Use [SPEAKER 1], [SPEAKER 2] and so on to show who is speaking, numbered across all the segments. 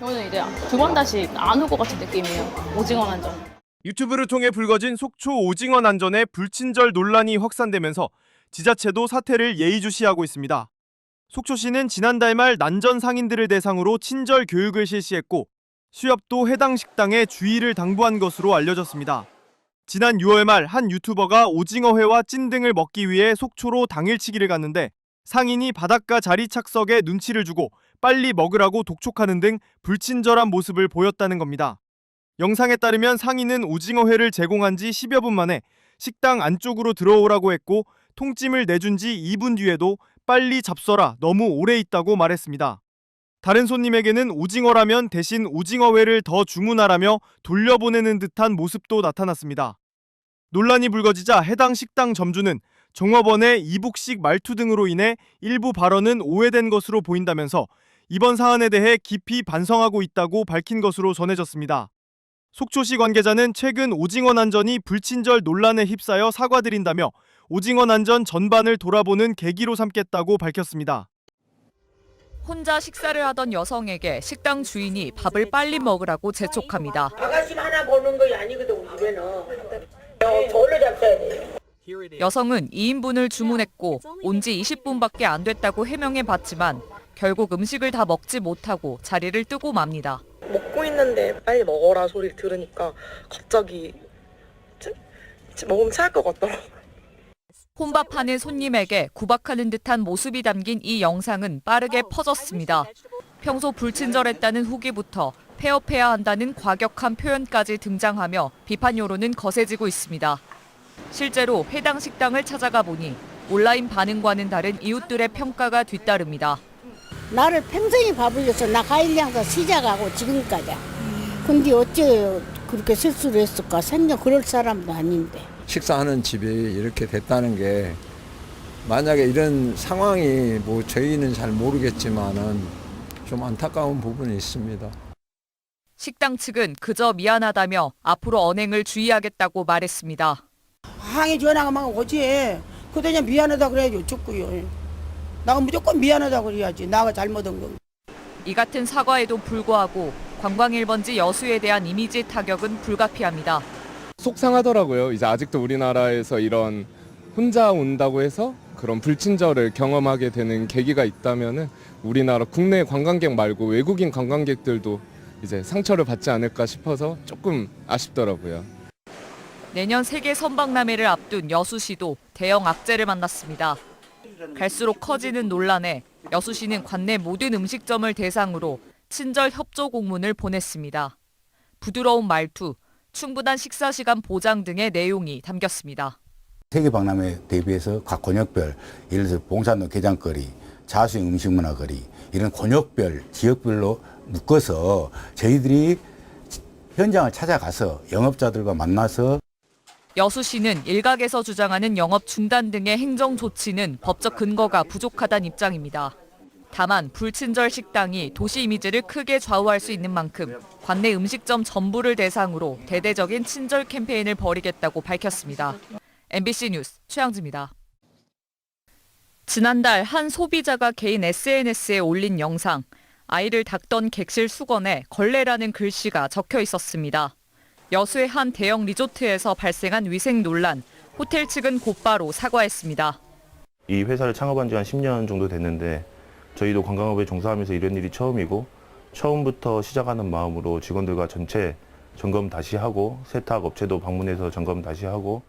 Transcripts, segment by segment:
[SPEAKER 1] 저는 이제 두 번 다시 안 올 것 같은 느낌이에요. 오징어 난전.
[SPEAKER 2] 유튜브를 통해 불거진 속초 오징어 난전의 불친절 논란이 확산되면서 지자체도 사태를 예의주시하고 있습니다. 속초시는 지난달 말 난전 상인들을 대상으로 친절 교육을 실시했고 수협도 해당 식당에 주의를 당부한 것으로 알려졌습니다. 지난 6월 말 한 유튜버가 오징어회와 찐 등을 먹기 위해 속초로 당일치기를 갔는데 상인이 바닷가 자리 착석에 눈치를 주고 빨리 먹으라고 독촉하는 등 불친절한 모습을 보였다는 겁니다. 영상에 따르면 상인은 오징어회를 제공한 지 10여 분 만에 식당 안쪽으로 들어오라고 했고 통찜을 내준 지 2분 뒤에도 빨리 잡숴라 너무 오래 있다고 말했습니다. 다른 손님에게는 오징어라면 대신 오징어회를 더 주문하라며 돌려보내는 듯한 모습도 나타났습니다. 논란이 불거지자 해당 식당 점주는 종업원의 이북식 말투 등으로 인해 일부 발언은 오해된 것으로 보인다면서 이번 사안에 대해 깊이 반성하고 있다고 밝힌 것으로 전해졌습니다. 속초시 관계자는 최근 오징어 난전이 불친절 논란에 휩싸여 사과드린다며 오징어 난전 전반을 돌아보는 계기로 삼겠다고 밝혔습니다.
[SPEAKER 3] 혼자 식사를 하던 여성에게 식당 주인이 밥을 빨리 먹으라고 재촉합니다.
[SPEAKER 4] 아가씨 하나 보는 거 아니거든 집에는 어, 저울로 잡숴야 돼요
[SPEAKER 3] 여성은 2인분을 주문했고 온 지 20분밖에 안 됐다고 해명해 봤지만 결국 음식을 다 먹지 못하고 자리를 뜨고 맙니다.
[SPEAKER 5] 먹고 있는데 빨리 먹어라 소리를 들으니까 갑자기 치- 치- 먹으면 체할 것 같더라고요.
[SPEAKER 3] 혼밥하는 손님에게 구박하는 듯한 모습이 담긴 이 영상은 빠르게 퍼졌습니다. 평소 불친절했다는 후기부터 폐업해야 한다는 과격한 표현까지 등장하며 비판 여론은 거세지고 있습니다. 실제로 해당 식당을 찾아가 보니 온라인 반응과는 다른 이웃들의 평가가 뒤따릅니다.
[SPEAKER 6] 나를 평생이 밥을 줬어. 나 가일량서 시작하고 지금까지. 근데 어째 그렇게 실수를 했을까? 생전 그럴 사람도 아닌데.
[SPEAKER 7] 식사하는 집이 이렇게 됐다는 게 만약에 이런 상황이 뭐 저희는 잘 모르겠지만은 좀 안타까운 부분이 있습니다.
[SPEAKER 3] 식당 측은 그저 미안하다며 앞으로 언행을 주의하겠다고 말했습니다.
[SPEAKER 4] 항의 전화가 막 오지 그때 미안하다 그래야지 어쩌고요 나가 무조건 미안하다 그래야지 나가 잘못한 거
[SPEAKER 3] 이 같은 사과에도 불구하고 관광 1번지 여수에 대한 이미지 타격은 불가피합니다.
[SPEAKER 8] 속상하더라고요. 이제 아직도 우리나라에서 이런 혼자 온다고 해서 그런 불친절을 경험하게 되는 계기가 있다면은 우리나라 국내 관광객 말고 외국인 관광객들도 이제 상처를 받지 않을까 싶어서 조금 아쉽더라고요.
[SPEAKER 3] 내년 세계 선박람회를 앞둔 여수시도 대형 악재를 만났습니다. 갈수록 커지는 논란에 여수시는 관내 모든 음식점을 대상으로 친절 협조 공문을 보냈습니다. 부드러운 말투, 충분한 식사 시간 보장 등의 내용이 담겼습니다.
[SPEAKER 9] 세계 박람회 대비해서 각 권역별 예를 들어 봉산로 게장거리, 자수형 음식 문화 거리 이런 권역별 지역별로 묶어서 저희들이 현장을 찾아가서 영업자들과 만나서
[SPEAKER 3] 여수시는 일각에서 주장하는 영업 중단 등의 행정 조치는 법적 근거가 부족하다는 입장입니다. 다만 불친절 식당이 도시 이미지를 크게 좌우할 수 있는 만큼 관내 음식점 전부를 대상으로 대대적인 친절 캠페인을 벌이겠다고 밝혔습니다. MBC 뉴스 최양지입니다. 지난달 한 소비자가 개인 SNS에 올린 영상, 아이를 닦던 객실 수건에 걸레라는 글씨가 적혀 있었습니다. 여수의 한 대형 리조트에서 발생한 위생 논란, 호텔 측은 곧바로 사과했습니다.
[SPEAKER 10] 이 회사를 창업한 지 한 10년 정도 됐는데 저희도 관광업에 종사하면서 이런 일이 처음이고 처음부터 시작하는 마음으로 직원들과 전체 점검 다시 하고 세탁 업체도 방문해서 점검 다시 하고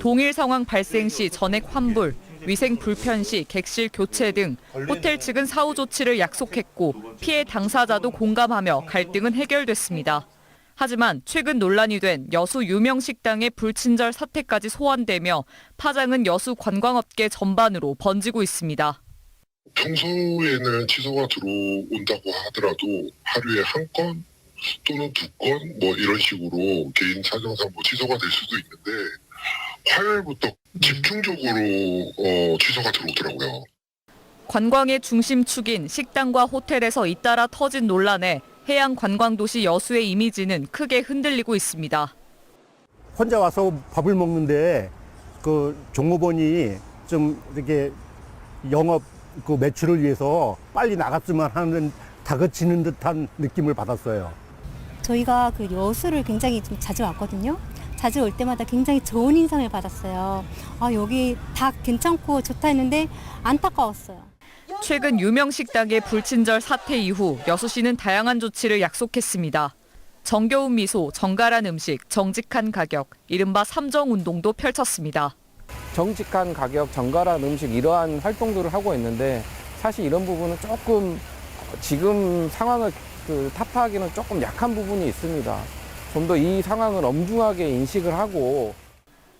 [SPEAKER 3] 동일 상황 발생 시 전액 환불, 위생 불편 시 객실 교체 등 호텔 측은 사후 조치를 약속했고 피해 당사자도 공감하며 갈등은 해결됐습니다. 하지만 최근 논란이 된 여수 유명 식당의 불친절 사태까지 소환되며 파장은 여수 관광업계 전반으로 번지고 있습니다.
[SPEAKER 11] 평소에는 취소가 들어온다고 하더라도 하루에 한 건 또는 두 건 뭐 이런 식으로 개인 사정상 뭐 취소가 될 수도 있는데 화요일부터 집중적으로 어, 취소가 들어오더라고요.
[SPEAKER 3] 관광의 중심축인 식당과 호텔에서 잇따라 터진 논란에 해양 관광도시 여수의 이미지는 크게 흔들리고 있습니다.
[SPEAKER 12] 혼자 와서 밥을 먹는데 그 종업원이 좀 이렇게 영업 그 매출을 위해서 빨리 나갔으면 하는 다그치는 듯한 느낌을 받았어요.
[SPEAKER 13] 저희가 그 여수를 굉장히 좀 자주 왔거든요. 자주 올 때마다 굉장히 좋은 인상을 받았어요. 아, 여기 다 괜찮고 좋다 했는데 안타까웠어요.
[SPEAKER 3] 최근 유명 식당의 불친절 사태 이후 여수시는 다양한 조치를 약속했습니다. 정겨운 미소, 정갈한 음식, 정직한 가격, 이른바 삼정 운동도 펼쳤습니다.
[SPEAKER 14] 정직한 가격, 정갈한 음식 이러한 활동들을 하고 있는데 사실 이런 부분은 조금 지금 상황을 그 타파하기는 조금 약한 부분이 있습니다. 좀 더 이 상황을 엄중하게 인식을 하고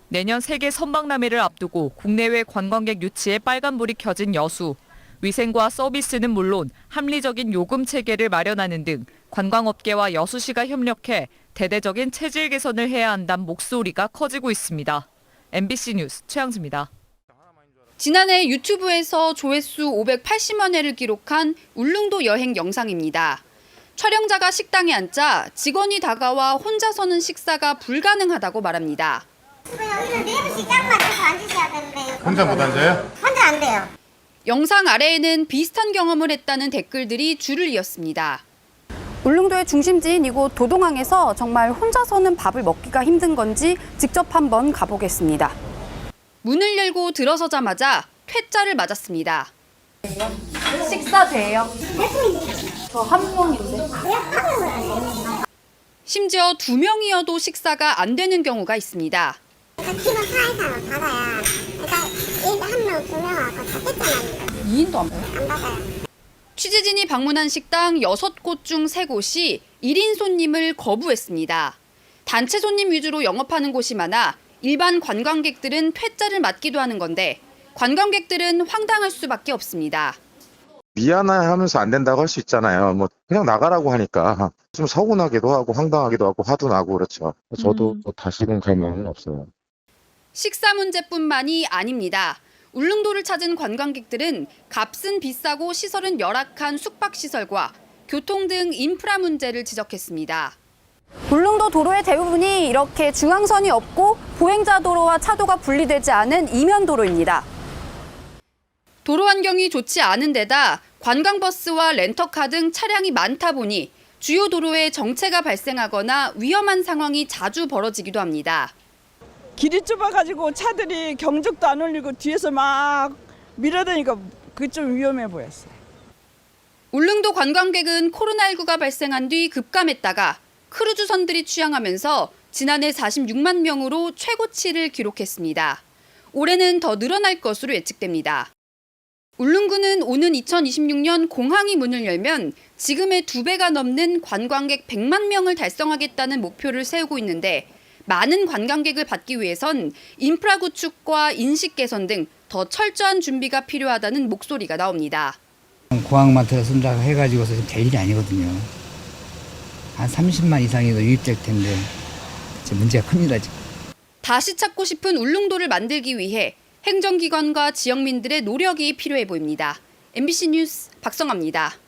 [SPEAKER 3] 내년 세계 선박람회를 앞두고 국내외 관광객 유치에 빨간불이 켜진 여수. 위생과 서비스는 물론 합리적인 요금 체계를 마련하는 등 관광업계와 여수시가 협력해 대대적인 체질 개선을 해야 한다는 목소리가 커지고 있습니다. MBC 뉴스 최양수입니다.
[SPEAKER 15] 지난해 유튜브에서 조회수 580만 회를 기록한 울릉도 여행 영상입니다. 촬영자가 식당에 앉자 직원이 다가와 혼자서는 식사가 불가능하다고 말합니다.
[SPEAKER 16] 여기는 네 분씩 짝 맞춰서 앉으셔야 되는데
[SPEAKER 17] 혼자 못 앉아요?
[SPEAKER 16] 혼자 안 돼요.
[SPEAKER 15] 영상 아래에는 비슷한 경험을 했다는 댓글들이 줄을 이었습니다.
[SPEAKER 18] 울릉도의 중심지인 이곳 도동항에서 정말 혼자서는 밥을 먹기가 힘든 건지 직접 한번 가보겠습니다.
[SPEAKER 15] 문을 열고 들어서자마자 퇴짜를 맞았습니다.
[SPEAKER 18] 식사 돼요? 저 한 명인데.
[SPEAKER 15] 심지어 두 명이어도 식사가 안 되는 경우가 있습니다.
[SPEAKER 16] 키로 4 이상은 받아야 그러니까 1한 명, 두 명하고 다 됐잖아요.
[SPEAKER 15] 2인도 안 봐요?
[SPEAKER 16] 안 받아요.
[SPEAKER 15] 취재진이 방문한 식당 6곳 중 3곳이 1인 손님을 거부했습니다. 단체 손님 위주로 영업하는 곳이 많아 일반 관광객들은 퇴짜를 맞기도 하는 건데 관광객들은 황당할 수밖에 없습니다.
[SPEAKER 19] 미안해하면서 안 된다고 할 수 있잖아요. 뭐 그냥 나가라고 하니까 좀 서운하기도 하고 황당하기도 하고 화도 나고 그렇죠. 저도 뭐 다시는 갈 마음은 없어요.
[SPEAKER 15] 식사 문제뿐만이 아닙니다. 울릉도를 찾은 관광객들은 값은 비싸고 시설은 열악한 숙박시설과 교통 등 인프라 문제를 지적했습니다.
[SPEAKER 18] 울릉도 도로의 대부분이 이렇게 중앙선이 없고 보행자 도로와 차도가 분리되지 않은 이면 도로입니다.
[SPEAKER 15] 도로 환경이 좋지 않은 데다 관광버스와 렌터카 등 차량이 많다 보니 주요 도로에 정체가 발생하거나 위험한 상황이 자주 벌어지기도 합니다.
[SPEAKER 20] 길이 좁아가지고 차들이 경적도 안 울리고 뒤에서 막 밀어대니까 그게 좀 위험해 보였어요.
[SPEAKER 15] 울릉도 관광객은 코로나19가 발생한 뒤 급감했다가 크루즈선들이 취항하면서 지난해 46만 명으로 최고치를 기록했습니다. 올해는 더 늘어날 것으로 예측됩니다. 울릉구는 오는 2026년 공항이 문을 열면 지금의 두 배가 넘는 관광객 100만 명을 달성하겠다는 목표를 세우고 있는데 많은 관광객을 받기 위해선 인프라 구축과 인식 개선 등 더 철저한 준비가 필요하다는 목소리가 나옵니다.
[SPEAKER 21] 공항만 들어선다 해가지고서 지금 될 일이 아니거든요. 한 30만 이상이 더 유입될 텐데 지금 문제가 큽니다 지금.
[SPEAKER 15] 다시 찾고 싶은 울릉도를 만들기 위해 행정기관과 지역민들의 노력이 필요해 보입니다. MBC 뉴스 박성아입니다.